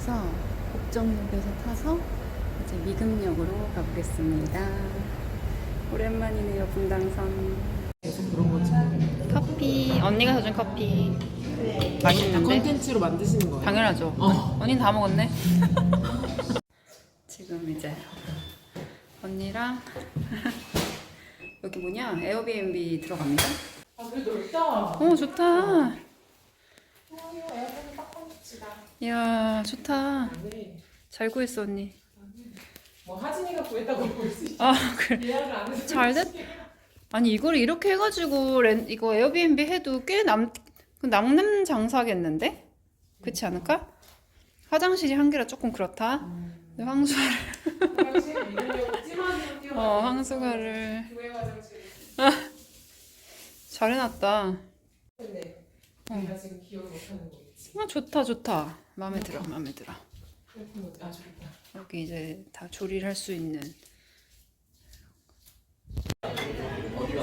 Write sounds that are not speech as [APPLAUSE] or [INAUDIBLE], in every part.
복정역에서 복정역에서 타서 이제 미금역으로 가보겠습니다. 오랜만이네요 분당선. 커피 언니가 사준 커피 맛있는데? 컨텐츠로 만드시는 거예요? 당연하죠. 어. 언니는 다 먹었네. [LAUGHS] 지금 이제 언니랑 [LAUGHS] 여기 뭐냐 에어비앤비 들어갑니다. 아 그래도 넓다. 어 좋다. 에어컨이 딱 꺼집시다. 이야 좋다. 네. 잘 구했어 언니. 뭐 하진이가 구했다고 볼수 있어. 아 그래. 예약을 안 해서. 잘 됐. 아니 이걸 이렇게 해가지고 렌 이거 에어비앤비 해도 꽤남 남는 장사겠는데? 그렇지 않을까? 화장실이 한 개라 조금 그렇다. 근데 찜하기로 뛰어. 어 교회 화장실. 잘 해놨다. 근데 내가 지금 기억을 못하는 거겠지. 아 좋다 좋다. 마음에 들어 마음에 들어. 아 좋다. 여기 이제 다 조리를 할 수 있는.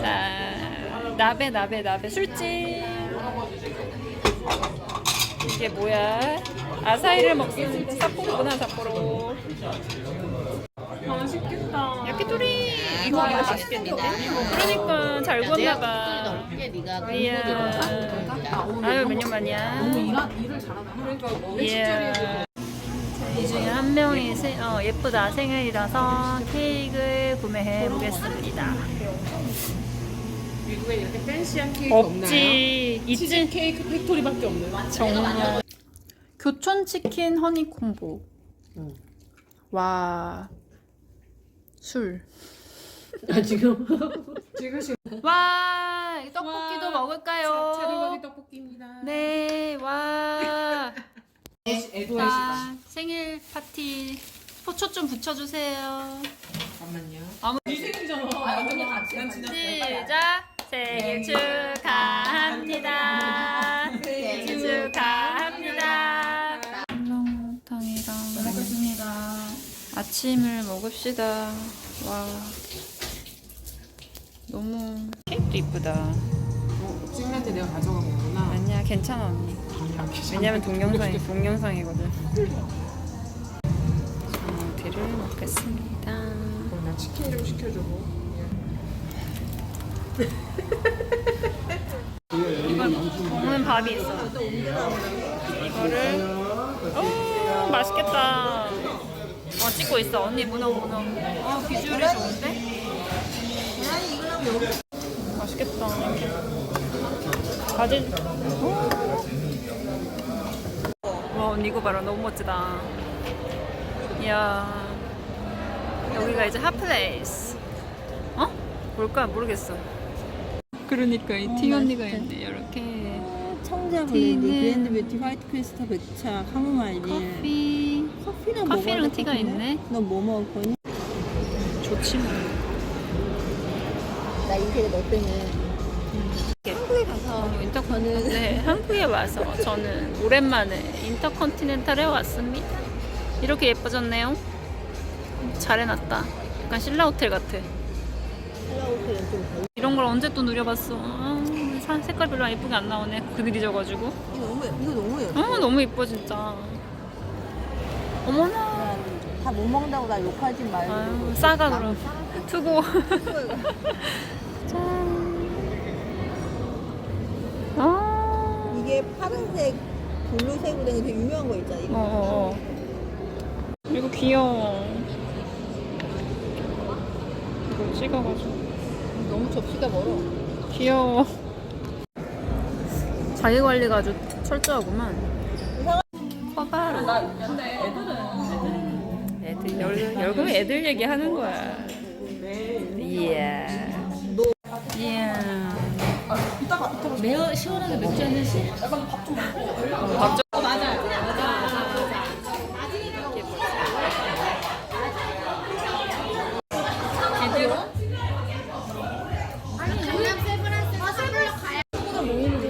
자 나베 나베 나베 술집. 이게 뭐야? 아사히를 먹습니다. 삿포로구나 삿포로. 맛있겠다. 야키토리 이거 맛있겠는데? 그러니까 잘 구웠나봐. 넓게 네가 이야. 아유 몇 년 만이야. 잘하나? 그러니까 뭐 이야. 자, 이 중에 한 명이 세, 어, 예쁘다 생일이라서 케이크를 구매해 보겠습니다. 미국에 이렇게 팬시한 케이크 없나요? 없지. 치즈. 케이크 팩토리밖에 없는. 정말. 교촌 치킨 허니 콤보. 응. 와. 술. 아 지금 [LAUGHS] 지금 지금 와. 떡볶이도 와. 먹을까요? 차돌박이 떡볶이입니다. 네. 와. [LAUGHS] 에도의 자, 생일 파티 포초 좀 붙여주세요. 잠깐만요. 아무- 네 생일이잖아. 난 지났어. 시작. 생일 축 아침을 먹읍시다. 와. 너무 케이크도 이쁘다. 어, 찍는 때 내가 가져간 거구나. 아니야, 괜찮아 언니. 아니야, 괜찮아. 왜냐면 동영상이 [LAUGHS] 동영상이거든. 스무디를 먹겠습니다. 어, 나 치킨 좀 시켜줘. 이건 먹는 밥이 있어. 이거를 오 맛있겠다. 어 찍고 있어. 언니 문어 문어. 어 비주얼이 좋은데? 맛있겠다. 바질. 오. 와 언니 이거 봐라 너무 멋지다. 이야 여기가 이제 핫플레이스. 어? 뭘까 모르겠어. 그러니까 이 티 언니가 있네 이렇게 청자 티는- 블렌드, 그랜드 뷰티, 화이트 크리스탈 백차, 카모마일. 커피 커피는 커피랑 먹어야 티가? 있네. 넌 뭐 먹을 거니? 좋지 뭐. 나 이게 너 때문에. 한국에 가서 인터컨은 네, 한국에 와서 저는 오랜만에 인터컨티넨탈에 왔습니다. 이렇게 예뻐졌네요. 잘 해놨다. 약간 신라 호텔 같아. 헬라우스는 좀 덜. 이런 걸 언제 또 누려봤어. 아, 사- 색깔 별로 예쁘게 안 나오네. 그늘이 져가지고. 이거 너무, 이거 너무 예뻐. 아 너무 예뻐 진짜. 어머나. 다 못 먹는다고 나 욕하지 말고. 아유, 싸가 그럼. [LAUGHS] 투고. [LAUGHS] 짠. 아. 이게 파란색, 블루색으로 된 게 되게 유명한 거 있잖아. 이거. 어, 어, 어. 이거 귀여워. 이거 찍어가지고. 너무 접시가 멀어. 귀여워. 자기 관리가 아주 철저하구만. 커봐. 애들, 열, 열금 애들 얘기 하는 거야. 이야. 이야. 매우 시원하게 맥주 한 잔씩 밥 좀.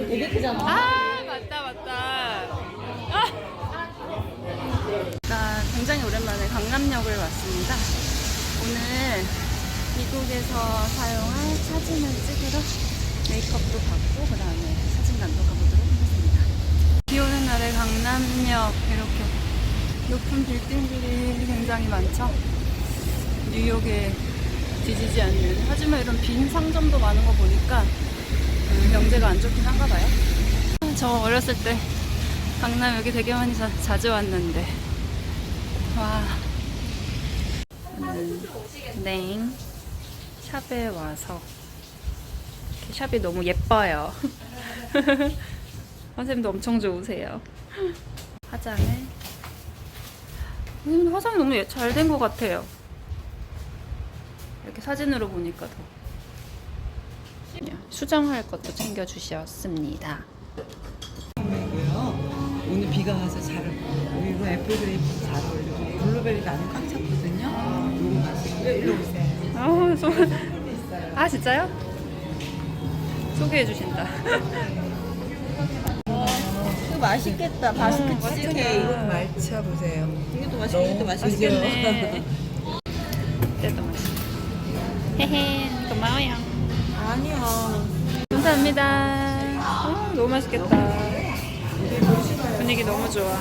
되게 크잖아 아 맞다 강남역을 왔습니다. 오늘 이 미국에서 사용할 사진을 찍으러 메이크업도 받고 그 다음에 사진관도 가보도록 하겠습니다. 비 오는 날에 강남역 이렇게 높은 빌딩들이 굉장히 많죠. 뉴욕에 뒤지지 않는 하지만 이런 빈 상점도 많은 거 보니까 음, 경제가 안 좋긴 한가 봐요. 저 어렸을 때 강남 여기 되게 많이 자, 자주 왔는데 와 오늘 네 샵에 와서 샵이 너무 예뻐요. [LAUGHS] 선생님도 엄청 좋으세요. 화장을 선생님 화장이 너무 잘 된 것 같아요. 이렇게 사진으로 보니까 더 수정할 것도 챙겨주셨습니다. 오늘 비가 와서 잘 그리고 애플 그레이프 잘 어울리고 블루베리가 안에 꽉 찼거든요. 일로 오세요. 아, 소... 아 진짜요? 소개해 주신다. 이거 맛있겠다. 바스크 치즈 케이크. 말차 보세요. 이것도 맛있겠다. 이것도. 맛있겠네. 때도 맛있어. 헤헤, 고마워요. 아니야. 감사합니다. 어, 너무 맛있겠다. 분위기 너무 좋아.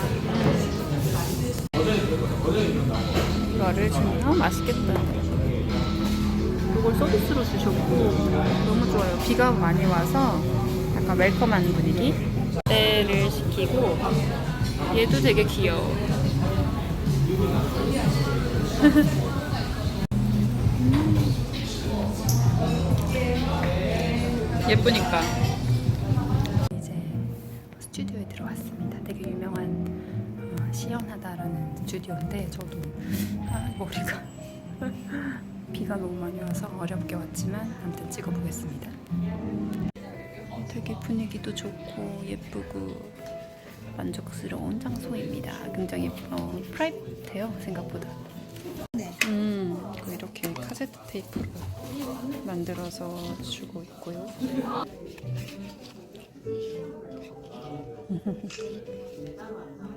이거를 주면 어, 맛있겠다. 이걸 서비스로 주셨고 너무 좋아요. 비가 많이 와서 약간 웰컴한 분위기. 때를 시키고 얘도 되게 귀여워. [LAUGHS] 예쁘니까. 이제 스튜디오에 들어왔습니다. 되게 유명한 어, 시연하다라는 스튜디오인데 저도 아, 머리가 [LAUGHS] 비가 너무 많이 와서 어렵게 왔지만 아무튼 찍어보겠습니다. 되게 분위기도 좋고 예쁘고 만족스러운 장소입니다. 굉장히 어, 프라이빗해요 생각보다. 네. 음, 이렇게 카세트 테이프로 만들어서 주고 있고요. [LAUGHS]